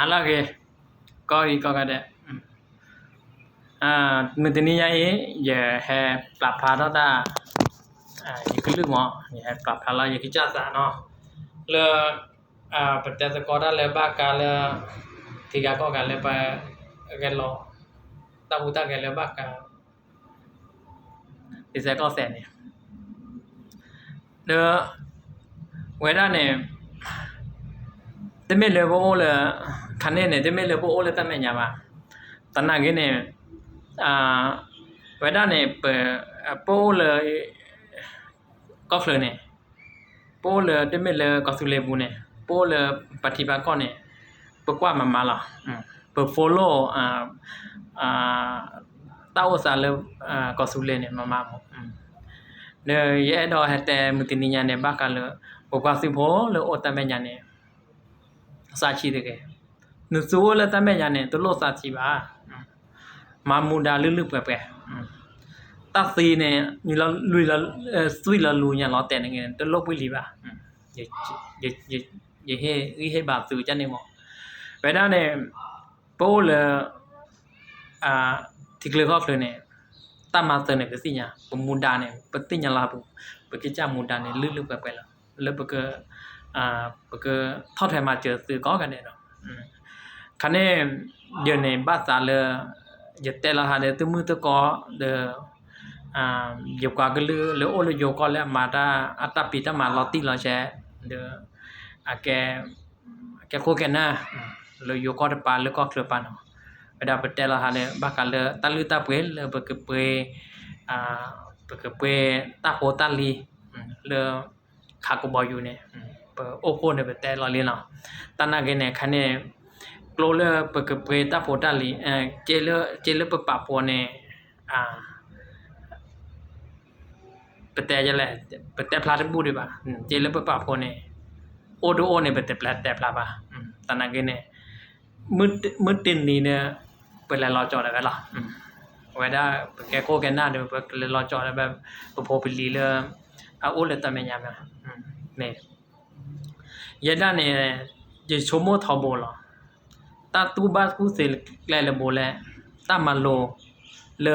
అలాగే กก็อีกก็ได้อ่ามือตันี้ยางเอย่าแห่ปรับพาเราได้อ่าอย่าคิดลึกมออย่าแห่ปรับพาเราอย่าคิดจ้าสาเนาะเลืออ่าปัจจัยสกอร์ได้เลยบ้ากันเลที่กาก็กันเลยไปเกลนรอตาบูตากันเลยบ้ากันดีไซน์ก็แสนเนี่ยเด้อเวลาเนี่ยแต่ไม่เลยว่าเลย လေတမဲညာပါတနာကင်းနဲ့အာဝဒနဲ့ပိုလေကောဖလနဲ့ပိုလေတမဲလေကောဆူလေဘူးနဲ့ပိုလေပတိပါကောနဲ့ပကွာမမလာပ follow အာအာတောက်စားလေကောဆူလေနဲ့မမမောနေရဲ့တော့ဟတဲ့မတင်ညာနဲ့ဘာကလေဘကွာစီ nusuola tambe jane tu lo sa chi ba ma mu da lu lu pe pe ta si ne ni la lu la sui la lu nya lo te ne ngen tu lo pu li ba ye ye ye ye he yi he ba su jane mo ve da ne po le a ti kle hof le ne ta ma te ne pe si nya pu mu da ne pe ti nya la pu pe ke cha mu da ne lu lu pe pe la le pe ke အာပကထောက်ထဲမှာကျေသူကောင်းကနေတော့ คันนี้เดี๋ยวในบ้านซาเลยแต่ละหาเดตมือตะกอเดออ่าเยกว่าก็ลือหรือโอลโยก็แล้วมาตาอัตปิตมาลอติลอแชเดอะแกแกโคแกนะเลยโยก็ตะปาเลยก็เคลือปานเวลาเปแต่ละหาเดบักกะเลตะลือตะเปลเลยเปกเปอ่าเปกเปตะโพตะลีเลคาโกบอยู่เนี่ยโอโพเนี่ยไปแต่ละลียนเนาะตานาเกเนี่ยคันเนี่ย กลัวเลยปกเปตาโพตาลีเอเจเลเจเลเปปะปอเนี่อ่าปแต่จะแหละปแต่พลาดบูดิบะเจเลเปปะปอเนี่โอโดโอเนี่ยปแต่พลาดแต่พลาบะตานาเกเนี่ยมืดมืดตินนี่เนี่ยไปแล้วรอจอดอะได้ล่ะเวลาแกโคแกน่าเดี๋ยวไปรอจอดแบบโพอไปลีเลยเอาโอเลยตะเมญามาเนี่ยยันด้านเนี่ยจะชมโมทอโบล ถ้าตูบ้านกูเสลแกลเลโบแลถ้ามาโลเล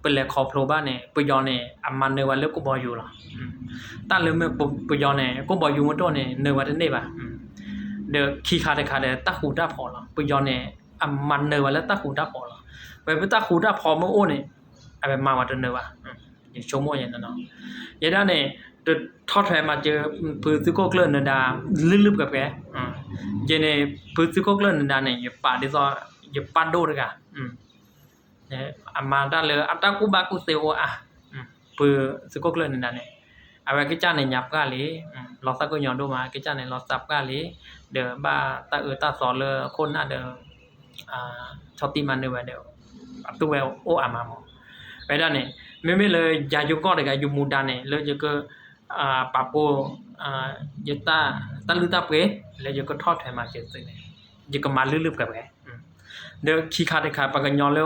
เป็นแหลขอโพรบ้านเนี่ยไปยอนเนี่ยอามันเนวันแลือกกูบออยู่ละอต้าเลือเมื่อปยอนเนี่ยก็บออยู่มันโดนเนี่ยเนวันได้ป่ะเดอขี้คาเดคาเดตาหูด้าพอละไปยอนเนี่ยอามันเนวันแล้วตาหูด้าพอละไปเป็นตาหูด้าพอเมื่อโอ้เนี่ยอะไรมาวันเนวะอย่างชั่วโมงอย่างนั้นเนาะอย่างนั้นเนี่ยทอดแทนมาเจอพื้นซื้อโกเกลื่อนเนดาลึกๆกับแก yene pusiko klan da ne ye pa de so ye pa do de ga um ne ama da le ata ku ba ku se o a um pusiko klan da ne awa ke cha ne nyap ka le lo sa ko nyon do ma ke cha ne lo sap ka le de ba ta e ta so le kon na de a choti man de wa de tu we o ama mo ไปด้านนี้ไม่ไม่เลยยายุก็เลยกับยุมูดานเนี่ยเลยจะก็ အာပပိုအာယတာတလူတာပဲလေယကထော့ထဲမှာကျစိနေယကမလူလူကပဲเดခိခါတခါပကညောလေ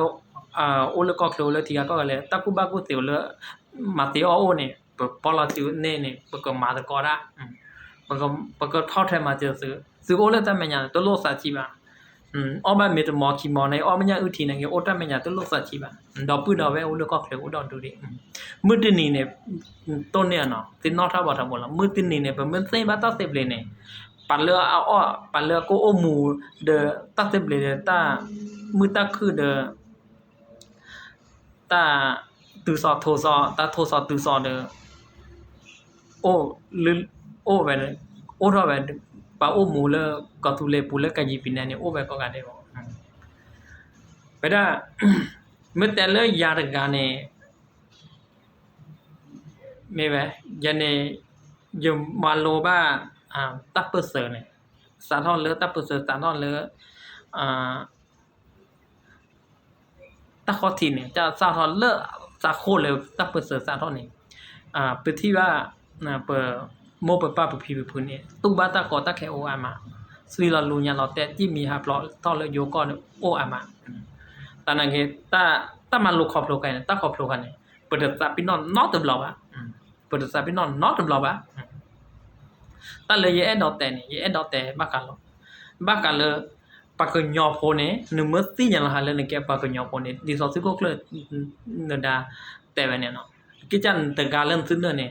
အာအိုလကောကလိုလေတီကောကလေတကုဘကုတေလေမတေအိုနေပလတူနေနေပကမာတကောရာပကပကထော့ထဲမှာကျစစုအိုလေတမညာတလို့စာကြည့်ပါอืมออมาเมต ืมออมันเมตมอคีมอในออมัญาอุทีนังโอตะมญาตุลุสัจฉิบะดอปุดอเวโอลกอกเคโอดอดูดิมุตินีเนี่ยต้นเนี่ยเนาะตินอทาบ่ทาบ่ละมุตินีเนี่ยบมันเซบะตะเซบเลเนี่ยปัลเลือออปัลเลือโกโอมูเดตะเซบเบลตามุตะคือเดตาตูซอโทซอตาโทซอตูซอเดโอลือโอเวโอทอเว ปาโอมูเลกอตุเลปูเลกายีปินแนเนี่ยโอไปก็กันได้บ่ไปได้เมื่อแต่เลยยาตกาเนี่ยไม่แวยันเนี่ยยมมาโลบ้าอ่าตับเปอร์เซอร์เนี่ยสารทอนเลือตับเปอร์เซอร์สารทอนเลืออ่าตะคอทีเนี่ยจะสารทอนเลือสาโคเลยตับเปอร์เซอร์สารทอนนี่อ่าเปิดที่ว่าอ่าเปิด โมเปป้าปุพีปุพุนเนี่ตุ้บ้าตากอตะแคโออามาสรีลาลูญาลอเตจิมีฮาปลอตอเลโยกอนโออามาตานังเกตาตามาลุกขอพโลกันตาขอพโลกันเนี่ยเปิดตาปินอนนอตึมหลอบะเปิดตาปินอนนอตึมหลอบะตาเลยเยเอดอเตเนี่ยเยเอดอเตบ้ากาลบ้ากาเลปากญอโพเนนึมือตีอย่างละหาเลยนเกแกปากญอโพเนดีซอสิโกเลยนดาแต่เวเนี่นาะกิจันแต่การเล่นซึ่งเนี่ย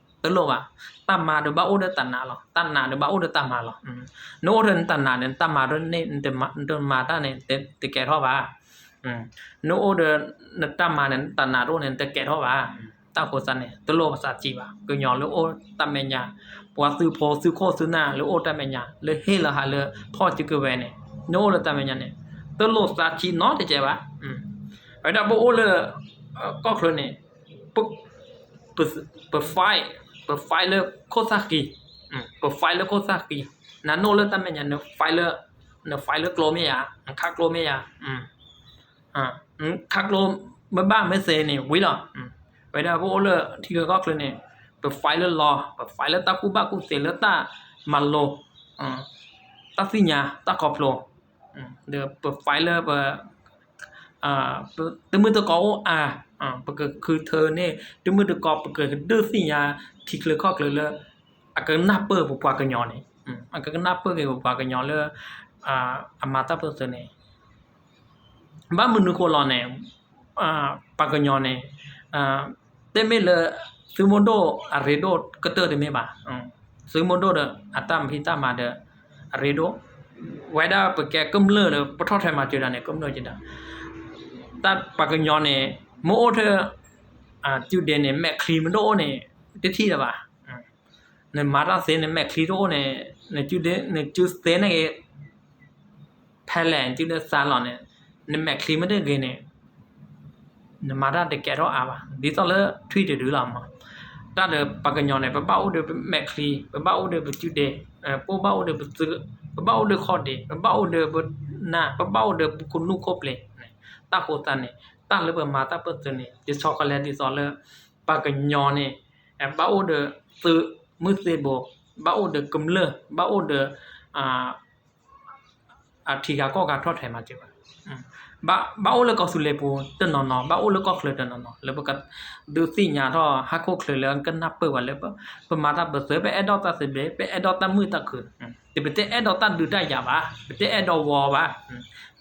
ตลกอะตัมมาเดบาอเดตันนาหรอตันนาเดบาอเดตัมมาหรอโนเรนตันนาเนี่ยตัมมาเดเนี่ยเดมาเดมาตาเนี่ยเตเตแกท้อว่าโนเดนตัมมาเนี่ยตันนาโรเนี่ยเตแกท้อว่าตาโคสันเนี่ยตลกภาษาจีว่าก็ยอโลโอตัมเมญาปวาซื้อพซื้อโคซื้อนาโลโอตัมเมญาเลยเฮละหาเลยพ่อจิกเวเนี่ยโนโลตัมเมญาเนี่ยตลกภาษาจีนาะเตเจว่าอืมไอ้ดาโบโอเลยก็คนเนี่ยปุ๊บเปิดไฟ profiler kosaki profiler kosaki nano เลือกตั้งเป็นย่างเนอ filer เนอ filer glomia คัก glomia อืมอ่าคัก glom บ้านบ้านไม่เซนี่วิล่ะไปได้พวกเลือกที่ก็คือเนี่ย profiler law profiler ตากุบ้ากุเซเลตามันโลอ่าตาสิญาตาคอปโลอืมเดอ profiler เาตมือตะกออ่าอ่าปะกคือเธอเนี่ยตมือตะกอปะกเดอสิยาที่เคลข้อเคลเลอะกนับเปอร์ปปากะญอเนี่ยอืมอะกนับเปอร์ke ปากะญอเลอ่าอมาตะเปอร์เสเนี่ยบ้ามนุโคลอเนี่ยอ่าปากะญอเนี่ยอ่าเตเมเลซูโมโดอะเรโดกะเตอร์เดเมบาอืมซูโมโดเดอะตัมพิตามาเดอะเรโดဝဲဒါပကဲကမ်လပထောထဲမှာကြတာနဲ့ကမ်လို့ကြတာ ตัดปากญอนเนี่ยโมเธออ่าจุดเด่นเนี่ยแมครีมโดเนี่ยတတိတပါနဲ့မာတာစင်းနဲ့မက်ခလီတိုနဲ့နဲ့ကျူတဲ့နဲ့ကျူစတဲ့နဲ့ဖဲလန်ကျူတဲ့ဆာလွန်နဲ့နဲ့မက်ခလီမတဲ့ကင်းနဲ့နမာတာတကယ်တော့အားပါဒီတော့လဲထွေတူတူလာမှာတတ်တယ်ပကညောနဲ့ပပအုတ်တဲ့မက်ခလီပပအုတ်တဲ့ကျူတဲ့ပိုပအုတ်တဲ့ပပအုတ်တဲ့ခေါ်တဲ့ပပအုတ်တဲ့နာပပအုတ်တဲ့ကုနုကောပလေ ตาโคตันเนี่ยตาเลเบมาตาเปิดเนี่ยดิช็อกโกแลตดิซอลเลปากะญอเนี่ยแอบบ้าโอเดซื้อมือเซโบบ้าโอเดกึมเลบ้าโอเดอ่าอาทีกาก็กาทอดแถมาจิบบ้าบ้าโอเลก็สุเลปูตนนอบ้าโอเลก็เคลตนนอแล้วก็ดูสิญาทอฮักโคเคลเลกันนับเปิดวันแล้วปะมาตาเปิดเสือไปแอดดอตาเสเบไปแอดดอตามือตะคือ te bete edo ta du da ya ba bete edo wo ba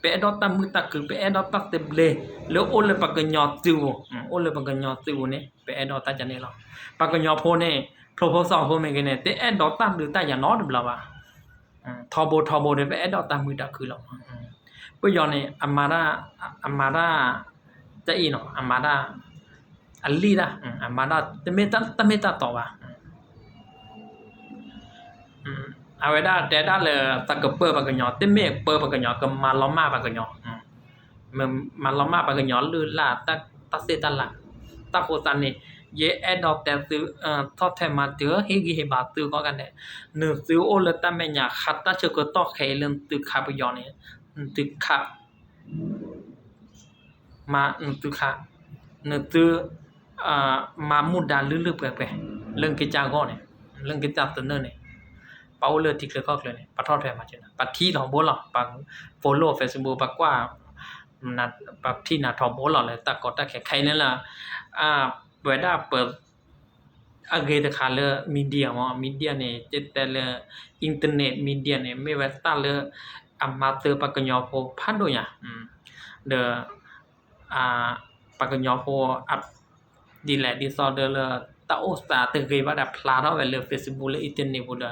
pe edo ta mu ta ku pe edo ta te ble le o le pa ka nyo tu wo o le pa ka nyo tu wo ne pe edo ta ja ne lo pa ka nyo pho ne pho pho song pho me ke ne te edo ta du ta ya no de bla ba tho bo tho bo de pe edo ta mu ta ku lo ပယောနေအမာရအမာရတဲ့နော်အမာရအလီရာအမာရတမေတတမေတတော်ပါ Ahora te da le taco pe pa ganyo te me pe pa ganyo ka maloma pa ganyo. Me maloma pa ganyo lu la ta ta se ta la. Ta ko san ni ye adult te tu to te ma tu he gi he ba tu ko kan ne. Nu tu o le ta me nya khat ta che ko to khe len tu kha pa yo ni. Tu kha. Ma tu kha. Nu tu ma mu da lu lu pe pe. Leng ke cha go ne. Leng ke cha tu ne ne. ပါဝလတိကလကောကလနေပထောထဲမှာကျင်ပတိတော်ဘောလာပါ follow facebook ပကွာနာပတိနာတော်ဘောလာလေတကောတခဲခိုင်နေလားအာဘဝဒါပအဂေတခါလေမီဒီယာမမီဒီယာနေတက်တယ်လေအင်တာနက်မီဒီယာနေမေဝစတာလေအမတ်ပကညောဖိုဖန်တို့ညာเดอ่าปากญอโพอัพดีแลดิซอเดอร์ ta osta te ge ba da plaro ve le facebook le itin ni bu da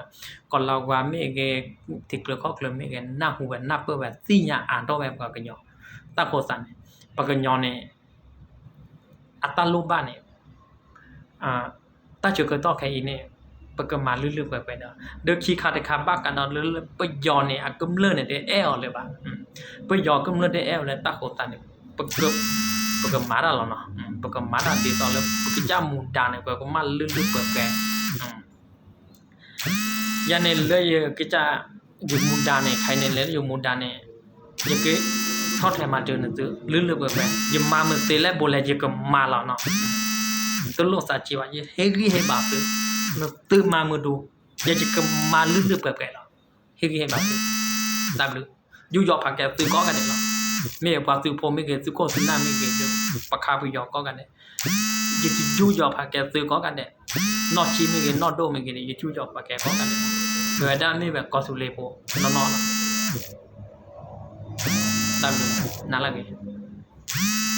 kon la wa me ge tik le khok le me ge na hu ve na pe ve si nya an do ve ka ka nyo ta ko san pa ka nyo ne ata lu ba ne a ta chu ka to khai ne ปกมาแล้วเนาะปกมาดาตีตอนแล้วปกจ้ามูดานก็ก็มาลึกๆเปิดแกยาเนเลยกิจาอยู่มูดานี่ยใครเนเลยอยู่มูดานี่ยังกิทอดแทมาเจอหนึ่งตัวลึกๆเปิดแกยังมาเมื่อเตะและโบเลยังก็มาแล้วเนาะตัวโลกสาจีวะยัเฮกี้เฮบาปตัวตื่นมาเมื่อดูยังจะก็มาลึกๆเปิดแกเนาะเฮกี้เฮบาปตัวตามลึกอยู่ยอผักแกตื่นก้อกันเนาะ me ba tu pho me ke tu ko tu na me ke pa kha bu yo ko ka de ye chi yu yo pha ke tu ko ka de no chi me ke no do me ke ye chu yo pa ke ko ka de Rồi đã mi về có số lệ bộ nó nó đó. Tạm được, nà là cái